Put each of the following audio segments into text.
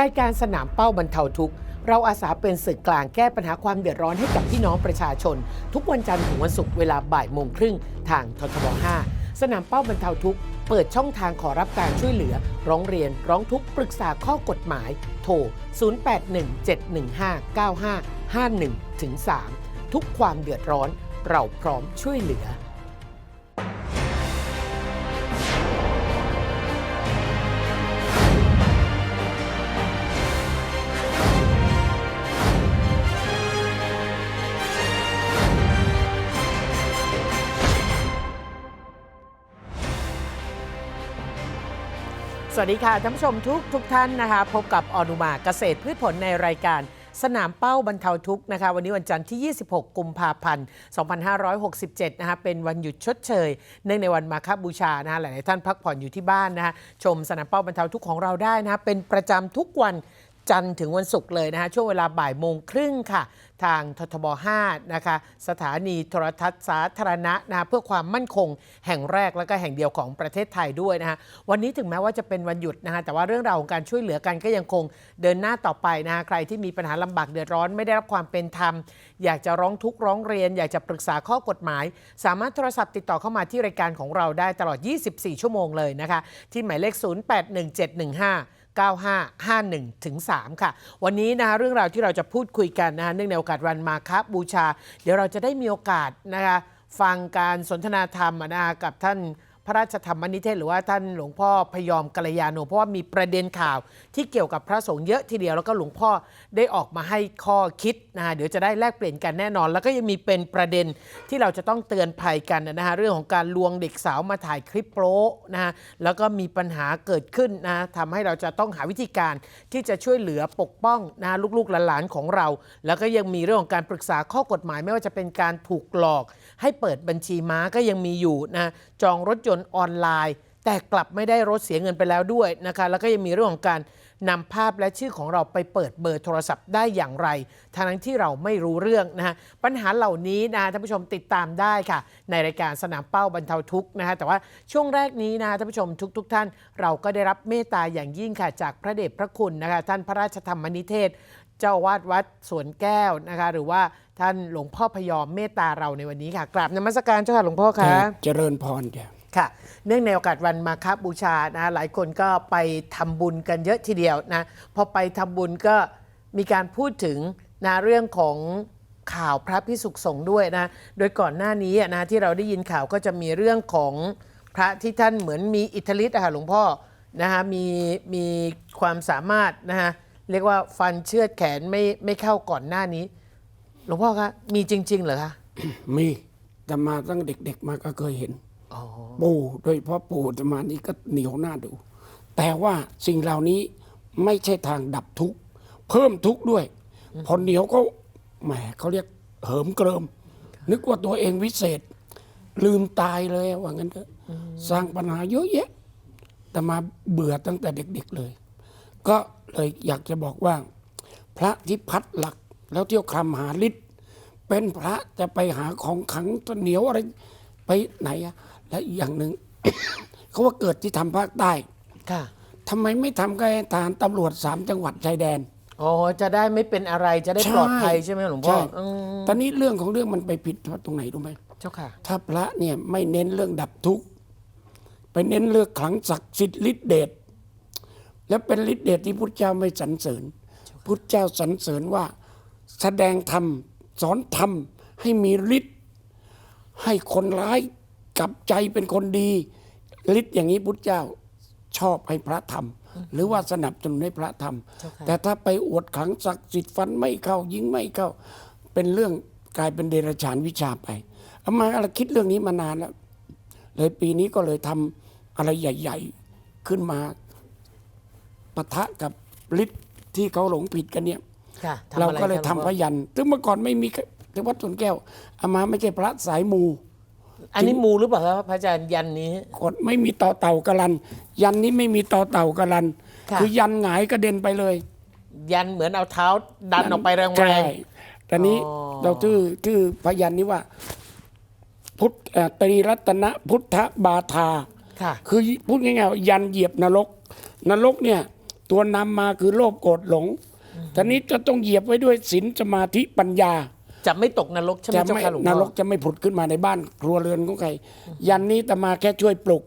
รายการสนามเป้าบรรเทาทุกข์ เราอาสาเป็นสื่อกลางแก้ปัญหาความเดือดร้อนให้กับพี่น้องประชาชน ทุกวันจันทร์ถึงวันศุกร์เวลาบ่ายโมงครึ่งทางททบ 5 สนามเป้าบรรเทาทุกข์ เปิดช่องทางขอรับการช่วยเหลือ ร้องเรียนร้องทุกข์ปรึกษาข้อกฎหมาย โทร 0817159551ถึง3ทุกความเดือดร้อน เราพร้อมช่วยเหลือ สวัสดีค่ะท่านผู้ชมทุกทุกท่านนะคะ พบกับออนุมาเกษตรพืชผลในรายการสนามเป้าบรรเทาทุกข์นะคะ วันนี้วันจันทร์ที่ 26 กุมภาพันธ์ 2567 นะคะเป็นวันหยุดชดเชย เนื่องในวันมาฆบูชานะคะหลายๆท่านพักผ่อนอยู่ที่บ้านนะคะชมสนามเป้าบรรเทาทุกข์ของเราได้นะคะเป็นประจำทุกวันจันทร์ถึงวันศุกร์เลยนะคะช่วงเวลาบ่ายโมงครึ่งค่ะ ทางททบ 5 นะคะ สถานีโทรทัศน์สาธารณะนะะเพื่อความมั่นคงแห่งแรกและก็แห่งเดียวของประเทศไทยด้วยนะคะวันนี้ถึงแม้ว่าจะเป็นวันหยุดนะคะแต่ว่าเรื่องราวของการช่วยเหลือกันก็ยังคงเดินหน้าต่อไปนะคะใครที่มีปัญหาลำบากเดือดร้อนไม่ได้รับความเป็นธรรม อยากจะร้องทุกข์ร้องเรียน อยากจะปรึกษาข้อกฎหมาย สามารถโทรศัพท์ติดต่อเข้ามาที่รายการของเราได้ตลอด 24 ชั่วโมงเลยนะคะที่หมายเลข 081715 9551ถึง3ค่ะ วันนี้นะคะเรื่องราวที่เราจะพูดคุยกันนะคะเนื่องในโอกาสวันมาคบูชา เดี๋ยวเราจะได้มีโอกาสนะคะฟังการสนทนาธรรมนะคะกับท่าน พระราชธรรมนิเทศหรือว่าท่านหลวงพ่อพยอมกัลยาโนเพราะว่ามีประเด็นข่าวที่เกี่ยวกับพระสงฆ์เยอะทีเดียวแล้วก็หลวงพ่อได้ออกมาให้ข้อคิดนะคะเดี๋ยวจะได้แลกเปลี่ยนกันแน่นอน แล้วก็ยังมีเป็นประเด็นที่เราจะต้องเตือนภัยกันนะคะเรื่องของการลวงเด็กสาวมาถ่ายคลิปโป๊นะคะแล้วก็มีปัญหาเกิดขึ้นนะทำให้เราจะต้องหาวิธีการที่จะช่วยเหลือปกป้องนะลูกๆหลานๆของเรา แล้วก็ยังมีเรื่องของการปรึกษาข้อกฎหมายไม่ว่าจะเป็นการถูกหลอก ให้เปิดบัญชีม้าก็ยังมีอยู่นะจองรถยนต์ออนไลน์ แต่กลับไม่ได้รถเสียเงินไปแล้วด้วยนะคะแล้วก็ยังมีเรื่องของการนำภาพและชื่อของเราไปเปิดเบอร์โทรศัพท์ได้อย่างไร ทั้งที่เราไม่รู้เรื่องนะฮะปัญหาเหล่านี้นะท่านผู้ชมติดตามได้ค่ะ ในรายการสนามเป้าบรรเทาทุกข์นะคะแต่ว่าช่วงแรกนี้นะท่านผู้ชมทุกๆท่าน เราก็ได้รับเมตตาอย่างยิ่งค่ะจากพระเดชพระคุณนะคะท่านพระราชธรรมนิเทศ เจ้าอาวาดวัดสวนแก้วนะคะ หรือว่าท่านหลวงพ่อพยอมเมตตาเราในวันนี้ค่ะ กราบนมัสการเจ้าค่ะหลวงพ่อคะ เจริญพรจ้ะค่ะ เนื่องในโอกาสวันมาคบูชานะหลายคนก็ไปทำบุญกันเยอะทีเดียวนะพอไปทำบุญก็มีการพูดถึงนะเรื่องของข่าวพระพิสุขสงฆ์ด้วยนะ โดยก่อนหน้านี้อะนะที่เราได้ยินข่าวก็จะมีเรื่องของพระที่ท่านเหมือนมีอิทธิฤทธิ์อะค่ะหลวงพ่อนะคะมีมีความสามารถนะคะ เรียกว่าฟันเชือดแขนไม่ไม่เข้าก่อนหน้านี้หลวงพ่อคะมีจริง ๆ เหรอคะมีแต่มาตั้งเด็ก ๆ มาก็เคยเห็นอ๋อปู่โดยเฉพาะปู่จะมานี่ก็เหนียวหน้าดู แต่ว่าสิ่งเหล่านี้ไม่ใช่ทางดับทุกข์เพิ่มทุกข์ด้วยพอเหนียวก็แหมเขาเรียกเหิมเกริม นึกว่าตัวเองวิเศษ ลืมตายเลยว่างั้นเถอะสร้างปัญหาเยอะแยะ แต่มาเบื่อตั้งแต่เด็ก ๆเลย ก็ เลยอยากจะบอกว่า พระที่พัดหลักแล้วเที่ยวคำหาฤทธิ์เป็นพระจะไปหาของขลังเหนียวอะไรไปไหนอะและอีกอย่างหนึ่ง เขาว่าเกิดที่ทำภาคใต้ค่ะทำไมไม่ทำกับทหารตำรวจสามจังหวัดชายแดนอ๋อจะได้ไม่เป็นอะไรจะได้ใช่ปลอดภัยใช่ไหมหลวงพ่อใช่อืมตอนนี้เรื่องของเรื่องมันไปผิดตรงไหนรู้ไหมเจ้าค่ะ ถ้าพระเนี่ยไม่เน้นเรื่องดับทุกข์ไปเน้นเรื่องขลังศักดิ์สิทธิ์ฤทธิเดช แล้วเป็นฤทธิเดชที่พุทธเจ้าไม่สรรเสริญ พุทธเจ้าสรรเสริญว่าแสดงธรรมสอนธรรมให้มีฤทธิ์ให้คนร้ายกลับใจเป็นคนดีฤทธิ์อย่างนี้พุทธเจ้าชอบให้พระทำหรือว่าสนับสนุนให้พระทำเจ้าค่ะแต่ถ้าไปอวดขลังศักดิ์สิทธิ์ฟันไม่เข้ายิงไม่เข้า เป็นเรื่องกลายเป็นเดรัจฉานวิชาไปเอามาเราคิดเรื่องนี้มานานแล้วเลยปีนี้ก็เลยทำอะไรใหญ่ ๆ ขึ้นมา ปะทะกับฤทธิ์ที่เขาหลงผิดกันเนี่ยค่ะทำเราอะไรก็เลยคะทำหวงพพ่อยันซึ่งเมื่อก่อนไม่มีที่วัดสวนแก้วอามาไม่ใช่พระสายมูอันนี้มูหรือเปล่าครับพระอาจารย์ยันนี้ กดไม่มีต่อเต่ากระลัน ยันนี้ไม่มีต่อเต่ากระลันค่ะคือยันหงายกระเด็นไปเลย ยันเหมือนเอาเท้าดันออกไปแรงใช่แต่นี้อ๋อ เราชื่อชื่อพยันนี้ว่า พุทธเอ่อตรีรัตนพุทธบาทาๆค่ะ คือพูดง่ายๆว่ายันเหยียบนรก นรกเนี่ย ตัวนำมาคือโลภโกรธหลงทีนี้จะต้องเหยียบไว้ด้วยศีลสมาธิปัญญา จะไม่ตกนรกใช่ไหมจะเจ้าไม่ค่ะหลวงนพ่อ รกจะไม่ผุดขึ้นมาในบ้านครัวเรือนของใคร ยันนี้ตมาแค่ช่วยปลุก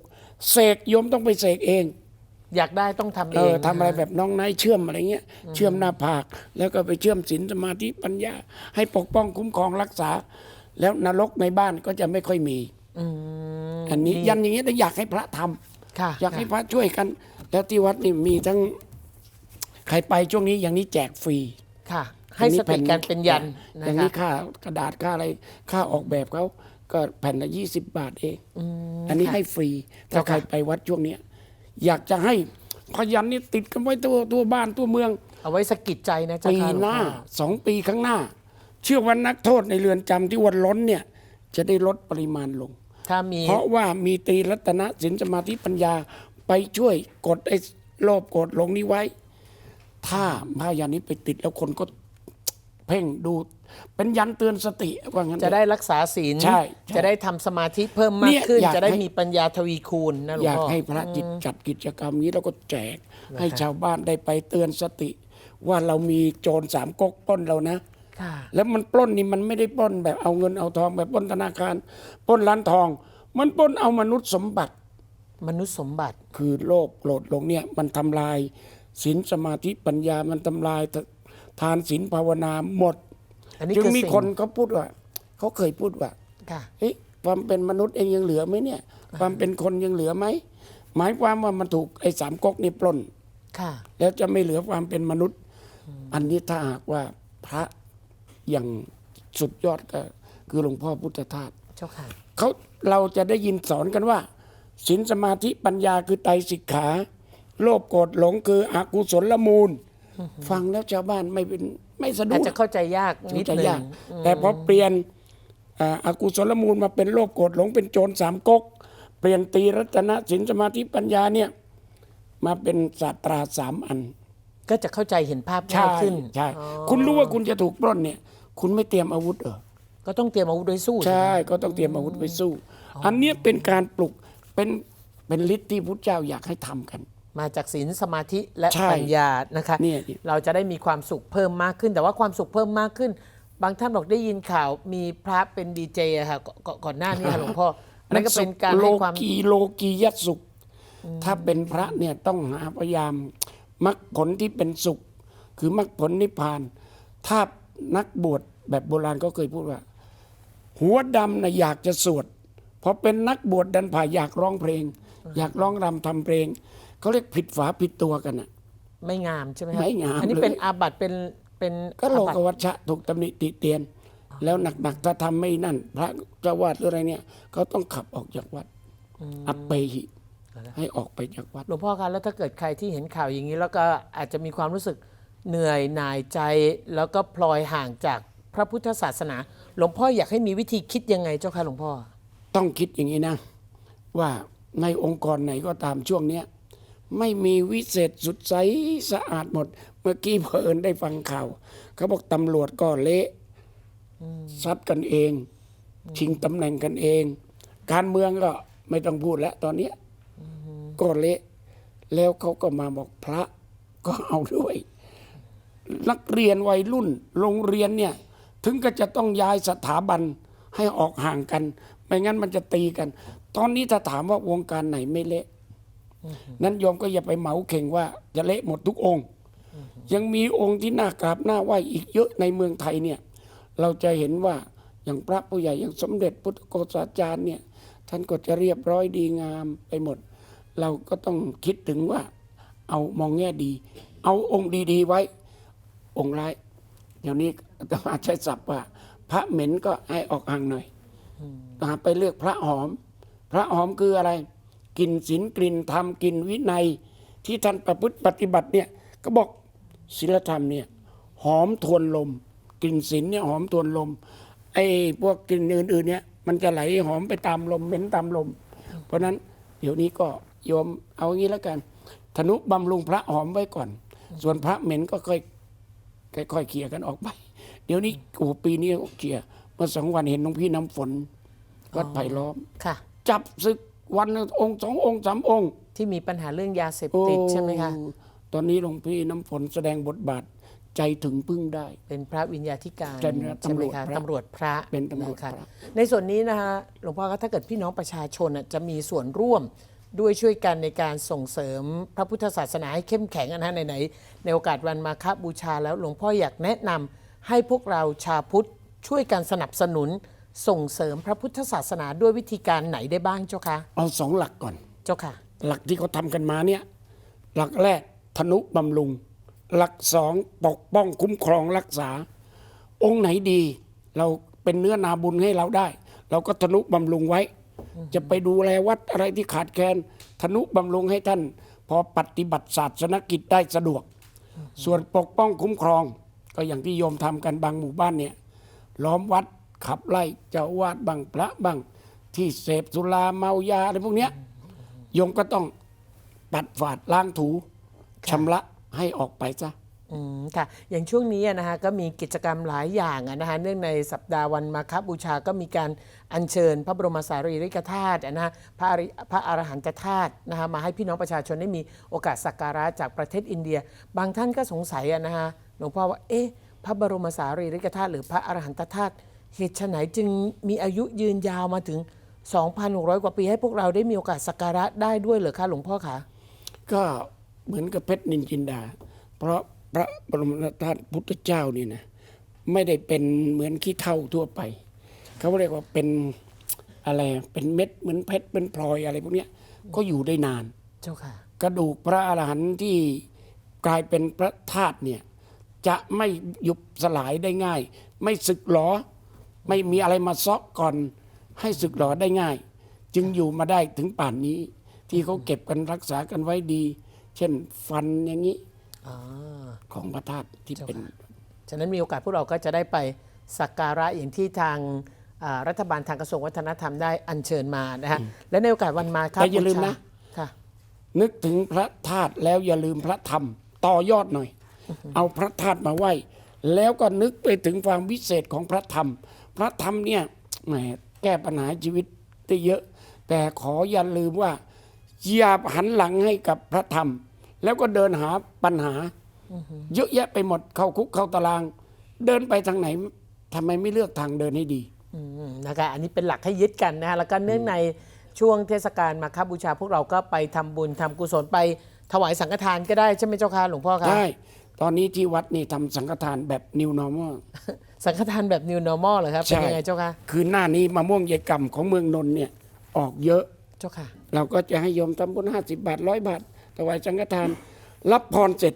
เสกโยมต้องไปเสกเอง อยากได้ต้องทำเอเอองทำอะไรแบบน้องไนท์เชื่อมอะไรเงี้ย เชื่อมหน้าผาก แล้วก็ไปเชื่อมศีลสมาธิปัญญา ให้ปกป้องคุ้มครองรักษา แล้วนรกในบ้านก็จะไม่ค่อยมี อืมอันนี้ยันอย่างเงี้ยแต่อยากให้พระทำค่ะอยากให้พระช่วยกัน แล้วที่วัดนี่มีทั้ง ใครไปช่วงนี้อย่างนี้แจกฟรีค่ะ ให้สติกันเป็นยันอนะย่างคะนี้ค่ากระดาษค่าอะไรค่าออกแบบเขาก็แผ่นละยี่สิบบาทเองอันนี้ให้ฟรีถ้าใครไปวัดช่วงเนี้ยอยากจะให้พยันนี่ติดกันไว้ตัวตัวบ้านตัวเมือง เอาไว้สะกิดใจนะเจ้าปีค่ะลวงหน้าพ่อสองปีข้างหน้า เชื่อว่านักโทษในเรือนจำที่วันล้นเนี่ย จะได้ลดปริมาณลง ถ้ามีเพราะว่ามีตรีรัตนสินสมาธิปัญญาไปช่วยกดไอ้โลภกดหลงนี้ไว้ ถ้าพายันนี้ไปติดแล้วคนก็เพ่งดู เป็นยันเตือนสติว่างั้น จะได้รักษาศีลใช่ใช่จะได้ทำสมาธิเพิ่มมาเนี่กยขึ้น อยากจะได้ให้ มีปัญญาทวีคูณนะหลวองยากพ่อให้พระจิตจัดกิจกรรมนี้แล้วก็แจก ให้ชาวบ้านได้ไปเตือนสติ ว่าเรามีโจรสามก๊กปล้นเรานะ ค่ะ แล้วมันปล้นนี่มันไม่ได้ปล้นแบบเอาเงินเอาทองแบบปล้นธนาคารปล้นร้านทอง มันปล้นเอามนุษย์สมบัติ มนุษย์สมบัติ คือโลภโกรธหลงเนี่ยมันทำลาย ศีลสมาธิปัญญามันทำลายทานศีลภาวนาหมด อันนี้จึงคือมีสิ่ง คนเขาพูดว่าเขาเคยพูดว่า ค่ะเฮ้ยความเป็นมนุษย์เองยังเหลือไหมเนี่ย ความเป็นคนยังเหลือไหม หมายความว่ามันถูกไอ้สามก๊กนี่ปล้น ค่ะ แล้วจะไม่เหลือความเป็นมนุษย์ อันนี้ถ้าหากว่าพระอย่างสุดยอดก็คือหลวงพ่อพุทธทาสเจ้าค่ะ เขาเราจะได้ยินสอนกันว่าศีลสมาธิปัญญาคือไตรสิกขา โลภโกรธหลงคืออกุศลละมูล ฟังแล้วชาวบ้านไม่เป็นไม่สะดอาจวกจะเข้าใจยากนิดจะหนึ่ยางกแต่พอเปลี่ยนอ่าอกุศลมูลมาเป็นโลภโกรธหลงเป็นโจรสามก๊กเปลี่ยนตรีรัตนศีลสมาธิปัญญาเนี่ยมาเป็นศาสตราสามอัน ก็จะเข้าใจเห็นภาพใช่ง่ายขึ้น ใช่อ๋อคุณรู้ว่าคุณจะถูกปล้นเนี่ย คุณไม่เตรียมอาวุธเหรอ ก็ต้องเตรียมอาวุธไว้สู้ใช่ก็ต้องเตรียมอาวุธไปสู้ อันเนี้ยเป็นการปลุกเป็นเป็นฤทธิ์ที่พุทธเจ้าอยากให้ทำกัน มาจากศีลสมาธิและใช่ปัญญานะคะเนี่ย เราจะได้มีความสุขเพิ่มมากขึ้น แต่ว่าความสุขเพิ่มมากขึ้น บางท่านบอกได้ยินข่าวมีพระเป็นดีเจอะค่ะก่อนก่อนก่อนหน้านี้ค่ะหลวงพ่อนั่นก็เป็นการโลให้ความกีโลกียัตสุข ถ้าเป็นพระเนี่ยต้องหาพยายามมรรคผลที่เป็นสุข คือมรรคผลนิพพาน ถ้านักบวชแบบโบราณก็เคยพูดว่า หัวดำนะอยากจะสวดพอเป็นนักบวชดันผ่าอยากร้องเพลง อยากร้องรำทำเพลง เขาเรียกผิดฝาผิดตัวกันอะ ไม่งามใช่ไหมคะไม่งามอันนี้เลย เป็นอาบัติเป็นเป็นก็โลอาบักติวัชชะถูกตำหนิติเตียน แล้วหนักๆถ้าทำไม่นั่น พระเจ้าวาดหรืออะไรเนี่ยเขาต้องขับออกจากวัดอัปเปหิ ให้ออกไปจากวัด หลวงพ่อคะแล้วถ้าเกิดใครที่เห็นข่าวอย่างนี้แล้วก็อาจจะมีความรู้สึกเหนื่อยหน่ายใจ แล้วก็พลอยห่างจากพระพุทธศาสนา หลวงพ่ออยากให้มีวิธีคิดยังไงเจ้าค่ะหลวงพ่อต้องคิดอย่างนี้นะ ว่าในองค์กรไหนก็ตามช่วงเนี้ย ไม่มีวิเศษสุดใสสะอาดหมด เมื่อกี้เพอเอิญได้ฟังข่าวเขาบอกตำรวจก็เละซัดกันเอง ชิงตำแหน่งกันเอง การเมืองก็ไม่ต้องพูดแล้ว ตอนเนี้ก็เละ แล้วเขาก็มาบอกพระก็เอาด้วย นักเรียนวัยรุ่น โรงเรียนเนี่ย ถึงก็จะต้องย้ายสถาบันให้ออกห่างกัน ไม่งั้นมันจะตีกัน ตอนนี้ถ้าถามว่าวงการไหนไม่เละ นั้นโยมก็อย่าไปเหมาเข่งว่าจะเละหมดทุกองค์ ยังมีองค์ที่น่ากราบน่าไหวอีกเยอะในเมืองไทยเนี่ย เราจะเห็นว่าอย่างพระผู้ใหญ่อย่างสมเด็จพุทธโฆษาจารย์เนี่ย ท่านก็จะเรียบร้อยดีงามไปหมด เราก็ต้องคิดถึงว่า เอามองแง่ดี เอาองค์ดีๆไว้ องค์ร้ายเดี๋ยวนี้อาตมาใช้ศัพท์ว่า พระเหม็นก็ให้ออกห่างหน่อยหาไปเลือกพระหอม พระหอมคืออะไร กินศีลกลิ่นธรรมกินวินัย ที่ท่านประพฤติปฏิบัติเนี่ยก็บอกศีลธรรมเนี่ยหอมทวนลม กลิ่นศีลเนี่ยหอมทวนลมไอ้พวกกลิ่นอื่นๆเนี่ยมันจะไหลหอมไปตามลมเหม็นตามลม เพราะฉะนั้นเดี๋ยวนี้ก็โยมเอางี้แล้วกันธนุบำรุงพระหอมไว้ก่อน ส่วนพระเหม็นก็ค่อยค่อยๆเคลียร์กันออกไป เดี๋ยวนี้โอ้โหปีนี้เคลียร์เมื่อสองวันเห็นหลวงพี่น้ำฝน วัดไผ่ล้อมค่ะจับศึก วันละองค์สององค์สามองค์ที่มีปัญหาเรื่องยาเสพโอ้ติดใช่ไหมคะตตอนนี้หลวงพี่น้ำฝนแสดงบทบาทใจถึงพึ่งได้ เป็นพระวิญญาธิการเป็นใช่ไหมคะตำรวจพระตำรวจพระเป็นตำรวจะคะพระในส่วนนี้นะคะหลวงพ่อคะถ้าเกิดพี่น้องประชาชนน่ะจะมีส่วนร่วมด้วยช่วยกันในการส่งเสริมพระพุทธศาสนาให้เข้มแข็งอะนะไหนๆในโอกาสวันมาฆบูชาแล้วหลวงพ่ออยากแนะนำให้พวกเราชาวพุทธช่วยกันสนับสนุน ส่งเสริมพระพุทธศาสนาด้วยวิธีการไหนได้บ้างเจ้าคะเอาสองหลักก่อน เจ้าค่ะ หลักที่เขาทำกันมาเนี่ย หลักแรกธนุบำรุง หลักสองปกป้องคุ้มครองรักษา องค์ไหนดี เราเป็นเนื้อนาบุญให้เราได้ เราก็ธนุบำรุงไว้ จะไปดูแลวัดอะไรที่ขาดแคลนธนุบำรุงให้ท่าน พอปฏิบัติศาสนกิจได้สะดวก ส่วนปกป้องคุ้มครอง ก็อย่างที่โยมทำกันบางหมู่บ้านเนี่ยล้อมวัด ขับไล่เจ้าอาวาดบังพระบังที่เสพสุราเมายาอะไรพวกเนี้ยโยมก็ต้องปัดฝาดล้างถูชำระให้ออกไปซะอืมค่ะ อย่างช่วงนี้อะนะคะก็มีกิจกรรมหลายอย่างอะนะคะเนื่องในสัปดาห์วันมาคบูชาก็มีการอัญเชิญ พระบรมสารีริกธาตุอะนะคะพระอริพระอรหันตธาตุนะคะมาให้พี่น้องประชาชนได้มีโอกาสสักการะจากประเทศอินเดีย บางท่านก็สงสัยอะนะคะหลวงพ่อว่าเอ๊ะพระบรมสารีริกธาตุหรือพระอรหันตธาตุ เหตุไฉนจึงมีอายุยืนยาวมาถึง 2,600 กว่าปีให้พวกเราได้มีโอกาสสักการะได้ด้วยเหรอคะหลวงพ่อคะก็เหมือนกับเพชรนินจินดา เพราะพระบรมธาตุพุทธเจ้านี่นะไม่ได้เป็นเหมือนขี้เท่าทั่วไป เขาเรียกว่าเป็นอะไรเป็นเม็ดเหมือนเพชรเป็นพลอยอะไรพวกเนี้ยก็อยู่ได้นานเจ้าค่ะ กระดูกพระอรหันต์ที่กลายเป็นพระธาตุเนี่ยจะไม่หยุบสลายได้ง่าย ไม่สึกหรอ ไม่มีอะไรมาซอกก่อนให้สึกหรอได้ง่าย จึงอยู่มาได้ถึงป่านนี้ ที่เขาเก็บกันรักษากันไว้ดี เช่นฟันอย่างนี้อ๋อของพระธาตุที่เป็น ฉะนั้นมีโอกาสพวกเราก็จะได้ไปสักการะอย่างที่ทางอ่ารัฐบาลทางกระทรวงวัฒนธรรมได้อัญเชิญมานะฮะและในโอกาสวันมาครับแต่อย่าลืมนะค่ะนึกถึงพระธาตุแล้วอย่าลืมพระธรรม ต่อยอดหน่อย เอาพระธาตุมาไหว้แล้วก็นึกไปถึงความวิเศษของพระธรรม พระธรรมเนี่ยแหมแก้ปัญหาชีวิตได้เยอะ แต่ขออย่าลืมว่าอย่าหันหลังให้กับพระธรรม แล้วก็เดินหาปัญหาเยอะแยะไปหมดเข้าคุกเข้าตาราง เดินไปทางไหนทำไมไม่เลือกทางเดินให้ดีอืมนะคะอันนี้เป็นหลักให้ยึดกันนะฮะแล้วก็เนื่องในช่วงเทศกาลมาคบูชาพวกเราก็ไปทำบุญทำกุศลไปถวายสังฆทานก็ได้ใช่ไหมเจ้าค่ะหลวงพ่อคะได้ตอนนี้ที่วัดนี่ทำสังฆทานแบบ new normal สังฆทานแบบ new normal เหรอครับเป็นใช่ยังไงเจ้าค่ะคือหน้านี้มะม่วงยายกำของเมืองนนท์เนี่ยออกเยอะเจ้าค่ะ เราก็จะให้โยมทำบุญห้าสิบาทร้อยบาทถวายสังฆทาน รับพรเสร็จ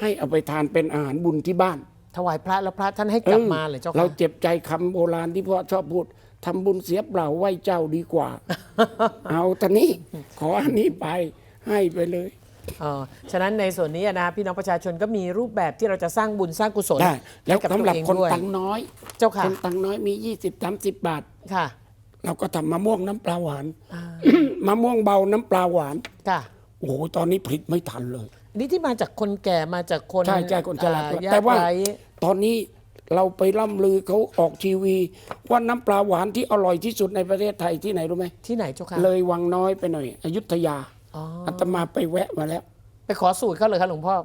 ให้เอาไปทานเป็นอาหารบุญที่บ้านถวายพระแล้วพระท่านให้กลับมาเลยเจ้าเราค่ะเจ็บใจคำโบราณที่พ่อชอบพูดทำบุญเสียเปล่าไหวเจ้าดีกว่า เอาตอนนี้ ขออันนี้ไปให้ไปเลย อ๋อฉะนั้นในส่วนนี้นะพี่น้องประชาชนก็มีรูปแบบที่เราจะสร้างบุญสร้างกุศลได้แล้วให้กับสำหรับตัวเองคนด้วยตังค์น้อย เจ้าค่ะคนตังค์น้อยมียี่สิบสามสิบบาท ค่ะเราก็ทำมะม่วงน้ำปลาหวานมะม่วงเบาน้ำปลาหวาน ค่ะโอ้โหตอนนี้ผลิตไม่ทันเลย นี่ที่มาจากคนแก่มาจากคนใช่ใช่คนฉลาดอ่ยกแต่ว่าไร้ตอนนี้เราไปล่ำลือเขาออกทีวี ว่าน้ำปลาหวานที่อร่อยที่สุดในประเทศไทยที่ไหนรู้ไหมที่ไหนเจ้าค่ะเลยวังน้อยไปหน่อย อยุธยา อ๋ออาตมาไปแวะมาแล้ว ไปขอสูตรเขาเลยครับหลวงพ่อ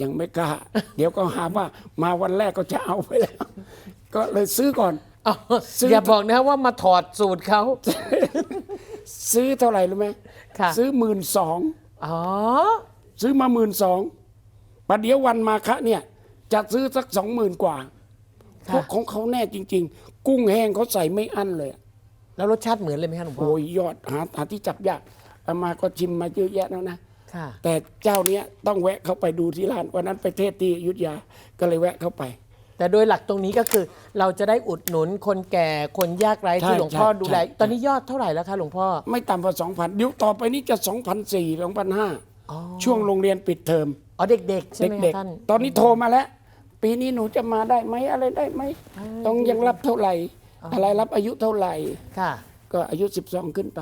ยังไม่กล้า เดี๋ยวก็หาว่ามาวันแรกก็จะเอาไปแล้ว ก็เลยซื้อก่อนอ๋อซื้ออย่าบอกนะว่ามาถอดสูตรเขา ซื้อเท่าไหร่รู้ไหมค่ะ ซื้อหมื่นสองอ๋อ ซื้อมาหมื่นสองประเดี๋ยววันมาคะเนี่ยจะซื้อสักสองหมื่นกว่าเพค่ะ ราะของเขาแน่จริง ๆ กุ้งแห้งเขาใส่ไม่อั้นเลยแล้วรสชาติเหมือนเลยไหมครับหลวงพ่อ โอ้ยยอดหาหาที่จับยาก อามาก็ชิมมาเยอะแยะแล้วนะค่ะ แต่เจ้าเนี้ยต้องแวะเข้าไปดูที่ร้านวันนั้นไปเทศที่อยุทธยาก็เลยแวะเข้าไป แต่โดยหลักตรงนี้ก็คือ เราจะได้อุดหนุนคนแก่คนยากไร้ใช่ที่หลวงพ่อใช่ดูแลใช่ตอนนี้ยอดเท่าไหร่แล้วคะหลวงพ่อ ไม่ต่ำกว่าสองพันเดี๋ยวต่อไปนี้จะสองพันสี่สองพันห้าอ๋อ ช่วงโรงเรียนปิดเทอม อ๋อเด็กๆใช่ไหมเด็กคะท่าน ๆ ตอนนี้โทรมาแล้ว ปีนี้หนูจะมาได้ไหมอะไรได้ไหม ต้องยังรับเท่าไหร่ อะไรรับอายุเท่าไหร่ ค่ะ ก็อายุ 12 ขึ้นไป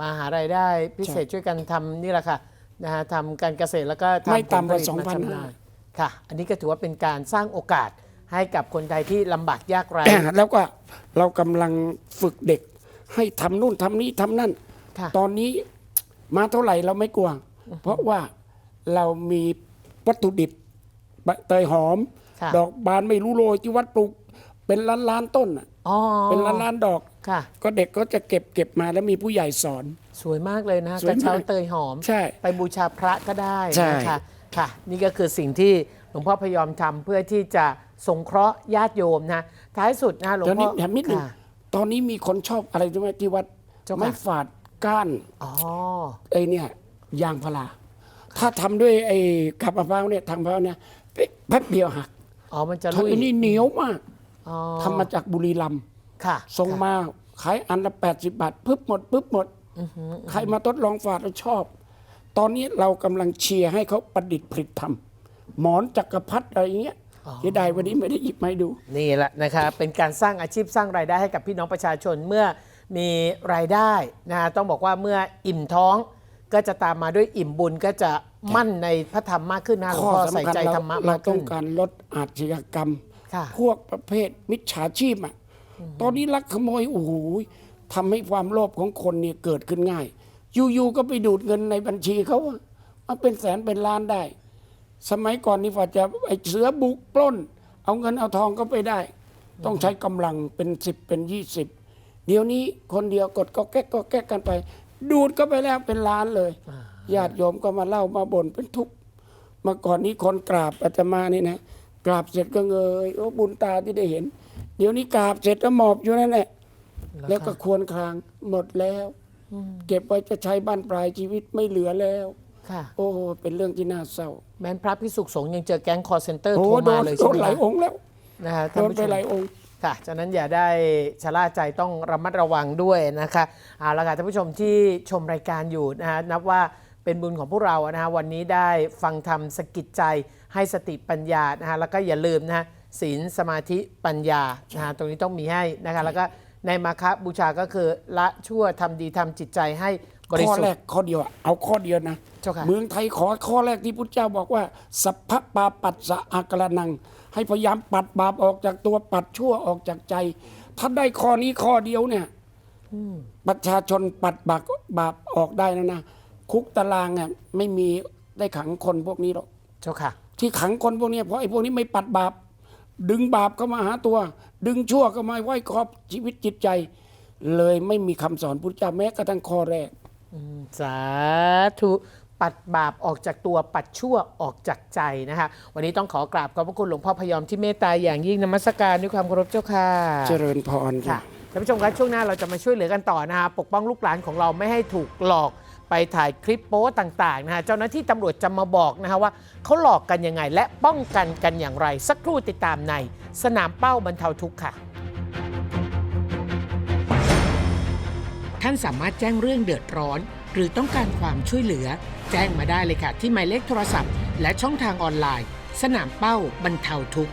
มาหารายได้พิเศษช่วยกันทำนี่แหละค่ะนะฮะทำการเกษตรแล้วก็ทำไม่ต่ำกว่าผลผลิต2,500 จำหน่ายค่ะ อันนี้ก็ถือว่าเป็นการสร้างโอกาสให้กับคนไทยที่ลำบากยากไร้ แล้วก็เรากำลังฝึกเด็ก ให้ทำนู่นทำนี้ทำนั่น ค่ะตอนนี้มาเท่าไหร่เราไม่กลัว เพราะว่าเรามีวัตถุดิบใบเตยหอม ค่ะ ดอกบานไม่รู้โรยที่วัดปลูก เป็นล้านล้านๆต้นน่ะอ๋อเป็นล้านล้านๆดอก ค่ะ ก็เด็กก็จะเก็บเก็บมาแล้วมีผู้ใหญ่สอน สวยมากเลยนะสวยกระเช้ามากเตยหอม ใช่ไปบูชาพระก็ได้ใช่ นะคะค่ะ นี่ก็คือสิ่งที่หลวงพ่อพยอมทำเพื่อที่จะสงเคราะห์ญาติโยมนะ ท้ายสุดนะหลวงตอนพ่นี้อแถมนิดหนึงค่ะ ตอนนี้มีคนชอบอะไรรู้ไหมที่วัดเจ้าค่ะ ไม่ฝาดก้านอ๋อ ไอ้เนี่ยยางพารา ถ้าทำด้วยไอ้กับมะพร้าวเนี่ยทางมะพร้าวเนี่ยแป๊บเดียวหักอ๋อมันจะทางลุยอันนี้เหนียวมากอ๋อทำมาจากบุรีรัมย์ ค่ะส่งมาขายอันละ 80 บาทปึ๊บหมดปึ๊บหมด ใครมาทดลองฝาดแล้วชอบ ตอนนี้เรากำลังเชียร์ให้เขาประดิษฐ์ผลิตทำหมอนจักรพรรดิอะไรอย่างเงี้ยเสียดายวันนี้ไม่ได้หยิบมาให้ดู นี่แหละนะคะเป็นการสร้างอาชีพสร้างรายได้ให้กับพี่น้องประชาชนเมื่อมีรายได้นะต้องบอกว่าเมื่ออิ่มท้องก็จะตามมาด้วยอิ่มบุญก็จะมั่นในพระธรรมมากขึ้นนะหลวงข้อพ่อใส่สำคัญใจเราธรรมะเรามากต้อขึ้งน การลดอาชญากรรม ค่ะ พวกประเภทมิจฉาชีพอะ ตอนนี้ลักขโมยโอ้โหทำให้ความโลภของคนเนี่ยเกิดขึ้นง่าย อยู่ๆก็ไปดูดเงินในบัญชีเขาอะมาเป็นแสนเป็นล้านได้ สมัยก่อนนี่ฝ่าจะไอเสือบุกปล้น เอาเงินเอาทองก็ไปได้ ต้องใช้กำลังเป็นสิบเป็นยี่สิบเดี๋ยวนี้คนเดียวกดก็แก๊กก็แก๊กกันไป ดูดก็ไปแล้วเป็นล้านเลยญาติโยมก็มาเล่ามาบ่นเป็นทุกข์เมื่อก่อนนี้คนกราบอาตมานี่นะกราบเสร็จก็เงยโอ้บุญตาที่ได้เห็น เดี๋ยวนี้กราบเสร็จแล้วหมอบอยู่นั่นแหละ แล้วก็ควรครางหมดแล้วเก็บไว้จะใช้บ้านปลายชีวิตไม่เหลือแล้ว ค่ะ โอ้เป็นเรื่องที่น่าเศร้าแม้นพระพิสุขสงฆ์ยังเจอแก๊งคอร์เซนเตอร์โอ้โทรโดมานเลยโดใช่นไหมหลายคะองค์แล้วนะคะโดท่านนผู้ไปชม หลายองค์ ค่ะฉะนั้นอย่าได้ชะล่าใจต้องระมัดระวังด้วยนะคะเอาละค่ะท่านผู้ชมที่ชมรายการอยู่นะฮะนับว่าเป็นบุญของพวกเรานะฮะวันนี้ได้ฟังธรรมสกิดใจให้สติปัญญานะฮะแล้วก็อย่าลืมนะฮะ ศีลสมาธิปัญญานะฮะตรงนี้ต้องมีให้นะคะแล้วก็ในมาคบูชาก็คือละชั่วทำดีทำจิตใจให้บริข้อสุทแรธิ์กข้อเดียวอะเอาข้อเดียวนะ เจ้าค่ะ เมืองไทยขอข้อแรกที่พุทธเจ้าบอกว่า สัพพะปาปัสสะอากรนัง ให้พยายามปัดบาปออกจากตัวปัดชั่วออกจากใจ ถ้าได้ข้อนี้ข้อเดียวเนี่ยประชาชนปัดบาปบาปออกได้แล้วนะ คุกตารางอะไม่มีได้ขังคนพวกนี้หรอก เจ้าค่ะ ที่ขังคนพวกนี้เพราะไอ้พวกนี้ไม่ปัดบาป ดึงบาปเข้ามาหาตัว ดึงชั่วเข้ามาไว้ครอบชีวิตจิตใจ เลยไม่มีคำสอนพุทธเจ้าแม้กระทั่งข้อแรกสาธุปัดบาปออกจากตัวปัดชั่วออกจากใจนะคะ วันนี้ต้องขอกราบขอบพระคุณหลวงพ่อพยอมที่เมตตาอย่างยิ่งนมัสการด้วยความเคารพเจ้าค่ะเจริญพรค่ะท่านผู้ชมครับช่วงหน้าเราจะมาช่วยเหลือกันต่อนะคะปกป้องลูกหลานของเราไม่ให้ถูกหลอก ไปถ่ายคลิปโป๊ต่างๆนะคะเจ้าหน้าที่ตำรวจจะมาบอกนะคะว่าเขาหลอกกันยังไง และป้องกันกันอย่างไร สักครู่ติดตามใน สนามเป้าบรรเทาทุกข์ค่ะ ท่านสามารถแจ้งเรื่องเดือดร้อน หรือต้องการความช่วยเหลือ แจ้งมาได้เลยค่ะ ที่หมายเลขโทรศัพท์ และช่องทางออนไลน์ สนามเป้าบรรเทาทุกข์